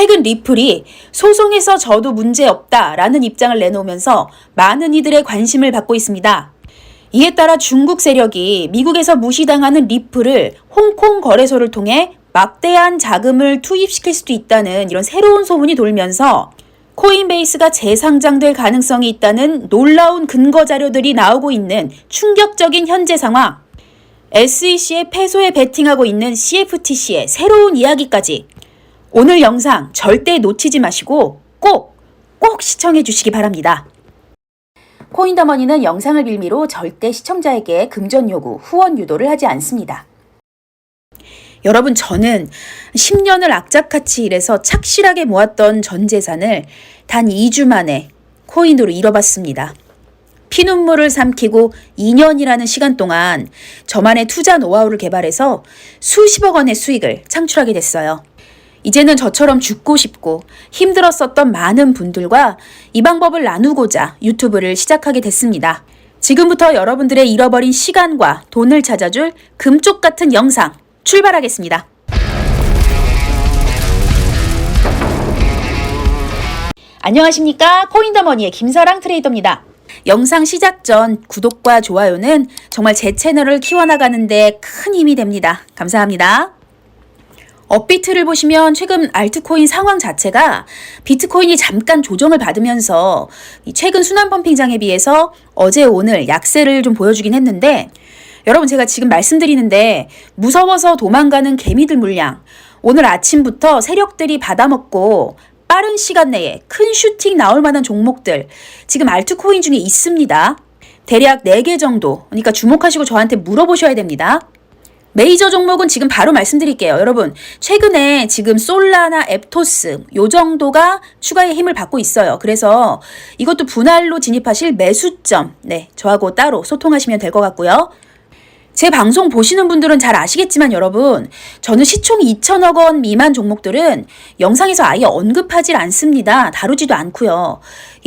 최근 리플이 소송에서 저도 문제 없다라는 입장을 내놓으면서 많은 이들의 관심을 받고 있습니다. 이에 따라 중국 세력이 미국에서 무시당하는 리플을 홍콩 거래소를 통해 막대한 자금을 투입시킬 수도 있다는 이런 새로운 소문이 돌면서 코인베이스가 재상장될 가능성이 있다는 놀라운 근거 자료들이 나오고 있는 충격적인 현재 상황. SEC의 패소에 베팅하고 있는 CFTC의 새로운 이야기까지 오늘 영상 절대 놓치지 마시고 꼭, 꼭 시청해 주시기 바랍니다. 코인더머니는 영상을 빌미로 절대 시청자에게 금전 요구, 후원 유도를 하지 않습니다. 여러분, 저는 10년을 악착같이 일해서 착실하게 모았던 전 재산을 단 2주 만에 코인으로 잃어봤습니다. 피눈물을 삼키고 2년이라는 시간 동안 저만의 투자 노하우를 개발해서 수십억 원의 수익을 창출하게 됐어요. 이제는 저처럼 죽고 싶고 힘들었었던 많은 분들과 이 방법을 나누고자 유튜브를 시작하게 됐습니다. 지금부터 여러분들의 잃어버린 시간과 돈을 찾아줄 금쪽 같은 영상 출발하겠습니다. 안녕하십니까 코인더머니의 김사랑 트레이더입니다. 영상 시작 전 구독과 좋아요는 정말 제 채널을 키워나가는데 큰 힘이 됩니다. 감사합니다. 업비트를 보시면 최근 알트코인 상황 자체가 비트코인이 잠깐 조정을 받으면서 이 최근 순환 펌핑장에 비해서 어제 오늘 약세를 좀 보여주긴 했는데 여러분 제가 지금 말씀드리는데 무서워서 도망가는 개미들 물량 오늘 아침부터 세력들이 받아먹고 빠른 시간 내에 큰 슈팅 나올 만한 종목들 지금 알트코인 중에 있습니다. 대략 4개 정도. 그러니까 주목하시고 저한테 물어보셔야 됩니다. 메이저 종목은 지금 바로 말씀드릴게요. 여러분, 최근에 지금 솔라나 앱토스 요 정도가 추가의 힘을 받고 있어요. 그래서 이것도 분할로 진입하실 매수점, 네, 저하고 따로 소통하시면 될 것 같고요. 제 방송 보시는 분들은 잘 아시겠지만 여러분, 저는 시총 2천억 원 미만 종목들은 영상에서 아예 언급하질 않습니다. 다루지도 않고요.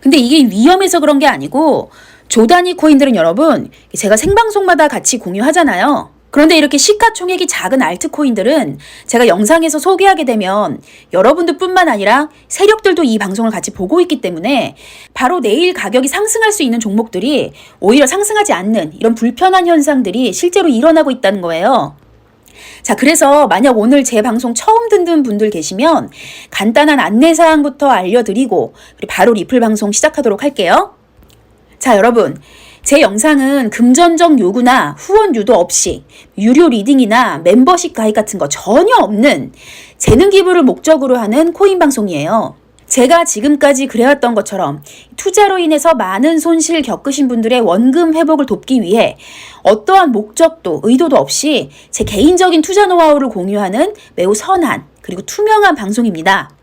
근데 이게 위험해서 그런 게 아니고 조단위 코인들은 여러분, 제가 생방송마다 같이 공유하잖아요. 그런데 이렇게 시가총액이 작은 알트코인들은 제가 영상에서 소개하게 되면 여러분들 뿐만 아니라 세력들도 이 방송을 같이 보고 있기 때문에 바로 내일 가격이 상승할 수 있는 종목들이 오히려 상승하지 않는 이런 불편한 현상들이 실제로 일어나고 있다는 거예요. 자, 그래서 만약 오늘 제 방송 처음 듣는 분들 계시면 간단한 안내사항부터 알려드리고 바로 리플 방송 시작하도록 할게요. 자, 여러분. 제 영상은 금전적 요구나 후원 유도 없이 유료 리딩이나 멤버십 가입 같은 거 전혀 없는 재능 기부를 목적으로 하는 코인 방송이에요. 제가 지금까지 그래왔던 것처럼 투자로 인해서 많은 손실 겪으신 분들의 원금 회복을 돕기 위해 어떠한 목적도 의도도 없이 제 개인적인 투자 노하우를 공유하는 매우 선한 그리고 투명한 방송입니다.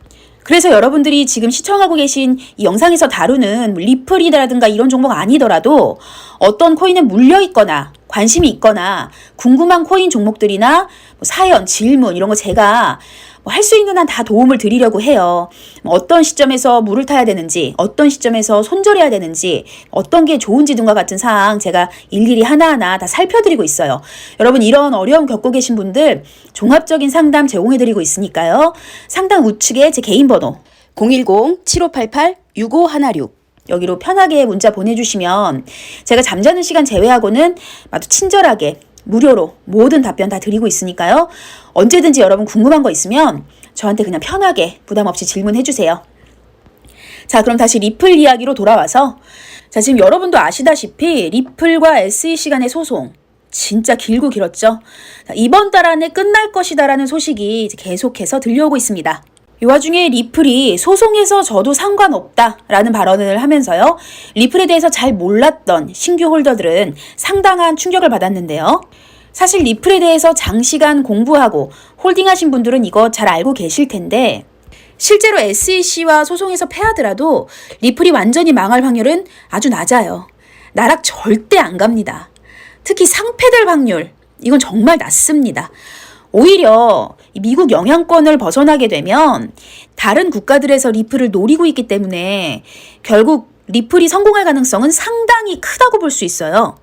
그래서 여러분들이 지금 시청하고 계신 이 영상에서 다루는 뭐 리플이라든가 이런 종목 아니더라도 어떤 코인에 물려 있거나 관심이 있거나 궁금한 코인 종목들이나 뭐 사연, 질문 이런 거 제가 뭐 할수 있는 한 다 도움을 드리려고 해요. 뭐 어떤 시점에서 물을 타야 되는지, 어떤 시점에서 손절해야 되는지, 어떤 게 좋은지 등과 같은 사항 제가 일일이 하나하나 다 살펴드리고 있어요. 여러분 이런 어려움 겪고 계신 분들 종합적인 상담 제공해드리고 있으니까요. 상담 우측에 제 개인 번호 010-7588-6516 여기로 편하게 문자 보내주시면 제가 잠자는 시간 제외하고는 아주 친절하게 무료로 모든 답변 다 드리고 있으니까요. 언제든지 여러분 궁금한 거 있으면 저한테 그냥 편하게 부담 없이 질문해 주세요. 자, 그럼 다시 리플 이야기로 돌아와서 자, 지금 여러분도 아시다시피 리플과 SEC 간의 소송 진짜 길고 길었죠. 자, 이번 달 안에 끝날 것이다라는 소식이 계속해서 들려오고 있습니다. 이 와중에 리플이 소송에서 저도 상관없다라는 발언을 하면서요. 리플에 대해서 잘 몰랐던 신규 홀더들은 상당한 충격을 받았는데요. 사실 리플에 대해서 장시간 공부하고 홀딩하신 분들은 이거 잘 알고 계실 텐데 실제로 SEC와 소송에서 패하더라도 리플이 완전히 망할 확률은 아주 낮아요. 나락 절대 안 갑니다. 특히 상패될 확률 이건 정말 낮습니다. 오히려 미국 영향권을 벗어나게 되면 다른 국가들에서 리플을 노리고 있기 때문에 결국 리플이 성공할 가능성은 상당히 크다고 볼 수 있어요.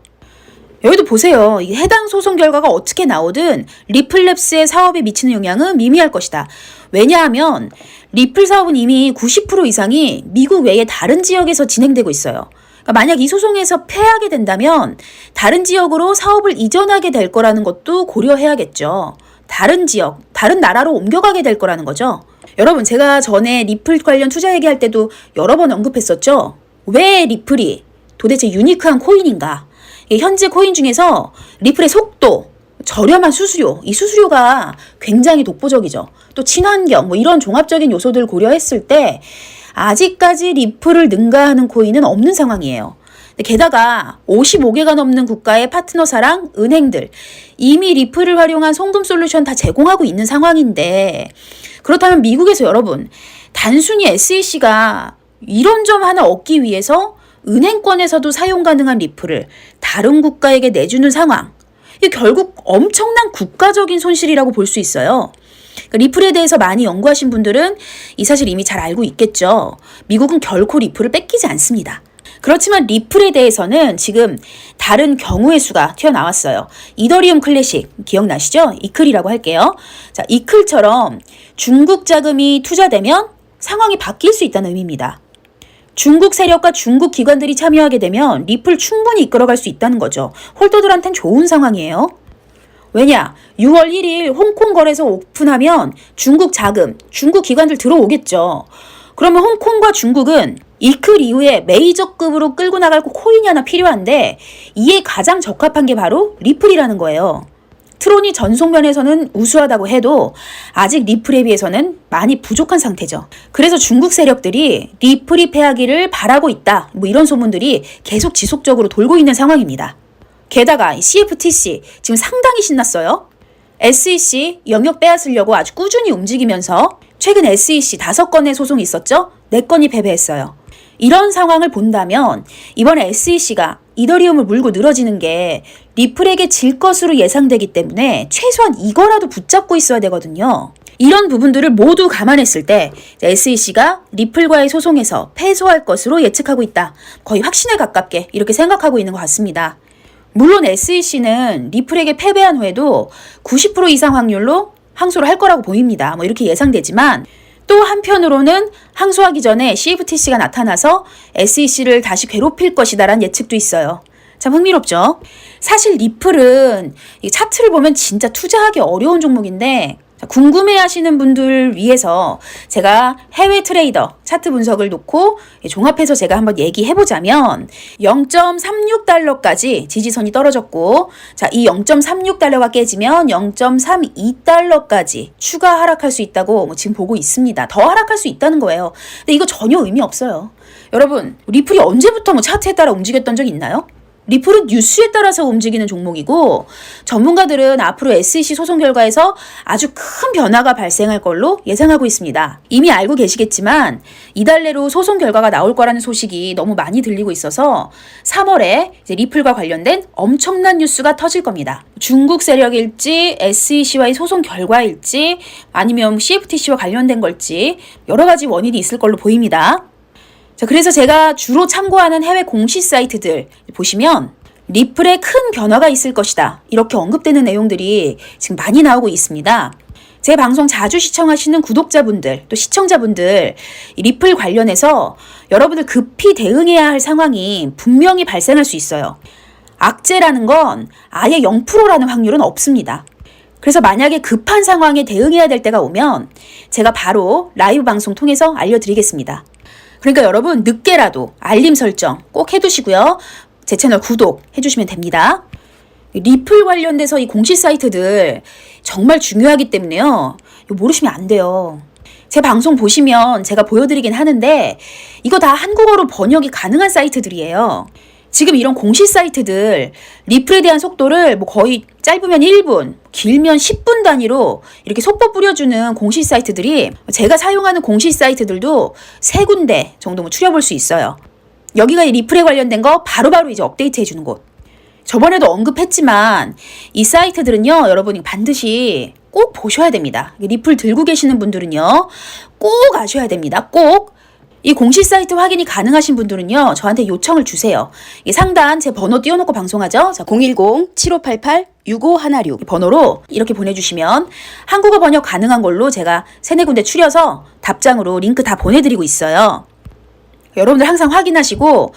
여기도 보세요. 해당 소송 결과가 어떻게 나오든 리플랩스의 사업에 미치는 영향은 미미할 것이다. 왜냐하면 리플 사업은 이미 90% 이상이 미국 외의 다른 지역에서 진행되고 있어요. 그러니까 만약 이 소송에서 패하게 된다면 다른 지역으로 사업을 이전하게 될 거라는 것도 고려해야겠죠. 다른 지역, 다른 나라로 옮겨가게 될 거라는 거죠. 여러분, 제가 전에 리플 관련 투자 얘기할 때도 여러 번 언급했었죠. 왜 리플이 도대체 유니크한 코인인가? 이게 현재 코인 중에서 리플의 속도, 저렴한 수수료, 이 수수료가 굉장히 독보적이죠. 또 친환경, 뭐 이런 종합적인 요소들 고려했을 때 아직까지 리플을 능가하는 코인은 없는 상황이에요. 게다가 55개가 넘는 국가의 파트너사랑 은행들 이미 리플을 활용한 송금 솔루션 다 제공하고 있는 상황인데 그렇다면 미국에서 여러분 단순히 SEC가 이런 점 하나 얻기 위해서 은행권에서도 사용 가능한 리플을 다른 국가에게 내주는 상황 이 결국 엄청난 국가적인 손실이라고 볼 수 있어요. 그러니까 리플에 대해서 많이 연구하신 분들은 이 사실 이미 잘 알고 있겠죠. 미국은 결코 리플을 뺏기지 않습니다. 그렇지만 리플에 대해서는 지금 다른 경우의 수가 튀어나왔어요. 이더리움 클래식 기억나시죠? 이클이라고 할게요. 자, 이클처럼 중국 자금이 투자되면 상황이 바뀔 수 있다는 의미입니다. 중국 세력과 중국 기관들이 참여하게 되면 리플 충분히 이끌어갈 수 있다는 거죠. 홀더들한텐 좋은 상황이에요. 왜냐? 6월 1일 홍콩 거래소 오픈하면 중국 자금, 중국 기관들 들어오겠죠. 그러면 홍콩과 중국은 이클 이후에 메이저급으로 끌고 나갈 코인이 하나 필요한데 이에 가장 적합한 게 바로 리플이라는 거예요. 트론이 전속면에서는 우수하다고 해도 아직 리플에 비해서는 많이 부족한 상태죠. 그래서 중국 세력들이 리플이 패하기를 바라고 있다. 뭐 이런 소문들이 계속 지속적으로 돌고 있는 상황입니다. 게다가 CFTC 지금 상당히 신났어요. SEC 영역 빼앗으려고 아주 꾸준히 움직이면서 최근 SEC 다섯 건의 소송이 있었죠? 네 건이 패배했어요. 이런 상황을 본다면 이번에 SEC가 이더리움을 물고 늘어지는 게 리플에게 질 것으로 예상되기 때문에 최소한 이거라도 붙잡고 있어야 되거든요. 이런 부분들을 모두 감안했을 때 SEC가 리플과의 소송에서 패소할 것으로 예측하고 있다. 거의 확신에 가깝게 이렇게 생각하고 있는 것 같습니다. 물론 SEC는 리플에게 패배한 후에도 90% 이상 확률로 항소를 할 거라고 보입니다. 뭐 이렇게 예상되지만 또 한편으로는 항소하기 전에 CFTC가 나타나서 SEC를 다시 괴롭힐 것이다라는 예측도 있어요. 참 흥미롭죠? 사실 리플은 이 차트를 보면 진짜 투자하기 어려운 종목인데 궁금해 하시는 분들 위해서 제가 해외 트레이더 차트 분석을 놓고 종합해서 제가 한번 얘기해 보자면 0.36달러까지 지지선이 떨어졌고 자, 이 0.36달러가 깨지면 0.32달러까지 추가 하락할 수 있다고 뭐 지금 보고 있습니다. 더 하락할 수 있다는 거예요. 근데 이거 전혀 의미 없어요. 여러분, 리플이 언제부터 뭐 차트에 따라 움직였던 적 있나요? 리플은 뉴스에 따라서 움직이는 종목이고 전문가들은 앞으로 SEC 소송 결과에서 아주 큰 변화가 발생할 걸로 예상하고 있습니다. 이미 알고 계시겠지만 이달 내로 소송 결과가 나올 거라는 소식이 너무 많이 들리고 있어서 3월에 리플과 관련된 엄청난 뉴스가 터질 겁니다. 중국 세력일지 SEC와의 소송 결과일지 아니면 CFTC와 관련된 걸지 여러 가지 원인이 있을 걸로 보입니다. 자, 그래서 제가 주로 참고하는 해외 공시 사이트들 보시면 리플에 큰 변화가 있을 것이다. 이렇게 언급되는 내용들이 지금 많이 나오고 있습니다. 제 방송 자주 시청하시는 구독자분들, 또 시청자분들, 리플 관련해서 여러분들 급히 대응해야 할 상황이 분명히 발생할 수 있어요. 악재라는 건 아예 0%라는 확률은 없습니다. 그래서 만약에 급한 상황에 대응해야 될 때가 오면 제가 바로 라이브 방송 통해서 알려드리겠습니다. 그러니까 여러분 늦게라도 알림 설정 꼭 해두시고요. 제 채널 구독 해주시면 됩니다. 리플 관련돼서 이 공시 사이트들 정말 중요하기 때문에요. 모르시면 안 돼요. 제 방송 보시면 제가 보여드리긴 하는데 이거 다 한국어로 번역이 가능한 사이트들이에요. 지금 이런 공시 사이트들 리플에 대한 속도를 뭐 거의 짧으면 1분, 길면 10분 단위로 이렇게 속보 뿌려주는 공시 사이트들이 제가 사용하는 공시 사이트들도 세 군데 정도 뭐 추려볼 수 있어요. 여기가 이 리플에 관련된 거 바로바로 이제 업데이트 해주는 곳. 저번에도 언급했지만 이 사이트들은요, 여러분이 반드시 꼭 보셔야 됩니다. 리플 들고 계시는 분들은요, 꼭 아셔야 됩니다. 꼭 이 공식 사이트 확인이 가능하신 분들은요, 저한테 요청을 주세요. 이 상단 제 번호 띄워놓고 방송하죠? 자, 010-7588-6516이 번호로 이렇게 보내주시면 한국어 번역 가능한 걸로 제가 세네 군데 추려서 답장으로 링크 다 보내드리고 있어요. 여러분들 항상 확인하시고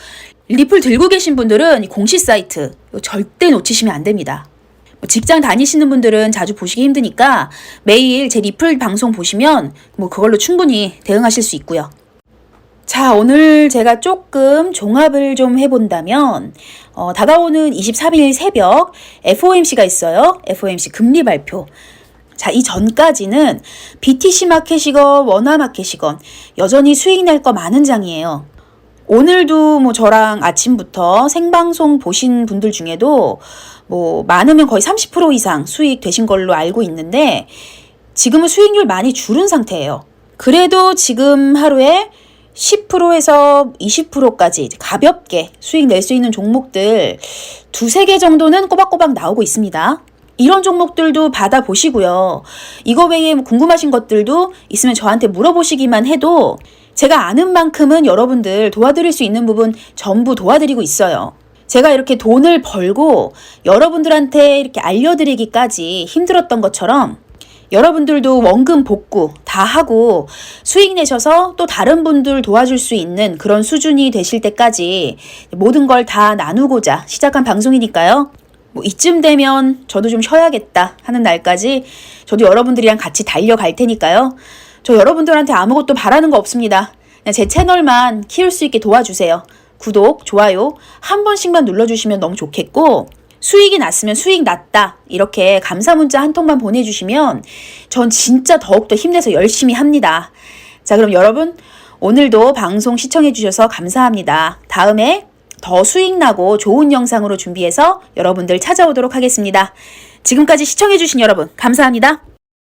리플 들고 계신 분들은 이 공식 사이트 절대 놓치시면 안 됩니다. 뭐 직장 다니시는 분들은 자주 보시기 힘드니까 매일 제 리플 방송 보시면 뭐 그걸로 충분히 대응하실 수 있고요. 자, 오늘 제가 조금 종합을 좀 해본다면, 어, 다가오는 23일 새벽 FOMC가 있어요. FOMC 금리 발표. 자, 이 전까지는 BTC 마켓이건 원화 마켓이건 여전히 수익 낼거 많은 장이에요. 오늘도 뭐 저랑 아침부터 생방송 보신 분들 중에도 뭐 많으면 거의 30% 이상 수익 되신 걸로 알고 있는데 지금은 수익률 많이 줄은 상태예요. 그래도 지금 하루에 10%에서 20%까지 가볍게 수익 낼 수 있는 종목들 두세 개 정도는 꼬박꼬박 나오고 있습니다. 이런 종목들도 받아보시고요. 이거 외에 뭐 궁금하신 것들도 있으면 저한테 물어보시기만 해도 제가 아는 만큼은 여러분들 도와드릴 수 있는 부분 전부 도와드리고 있어요. 제가 이렇게 돈을 벌고 여러분들한테 이렇게 알려드리기까지 힘들었던 것처럼 여러분들도 원금 복구 다 하고 수익 내셔서 또 다른 분들 도와줄 수 있는 그런 수준이 되실 때까지 모든 걸 다 나누고자 시작한 방송이니까요. 뭐 이쯤 되면 저도 좀 쉬어야겠다 하는 날까지 저도 여러분들이랑 같이 달려갈 테니까요. 저 여러분들한테 아무것도 바라는 거 없습니다. 제 채널만 키울 수 있게 도와주세요. 구독, 좋아요 한 번씩만 눌러주시면 너무 좋겠고 수익이 났으면 수익 났다 이렇게 감사 문자 한 통만 보내주시면 전 진짜 더욱더 힘내서 열심히 합니다. 자 그럼 여러분 오늘도 방송 시청해주셔서 감사합니다. 다음에 더 수익 나고 좋은 영상으로 준비해서 여러분들 찾아오도록 하겠습니다. 지금까지 시청해주신 여러분 감사합니다.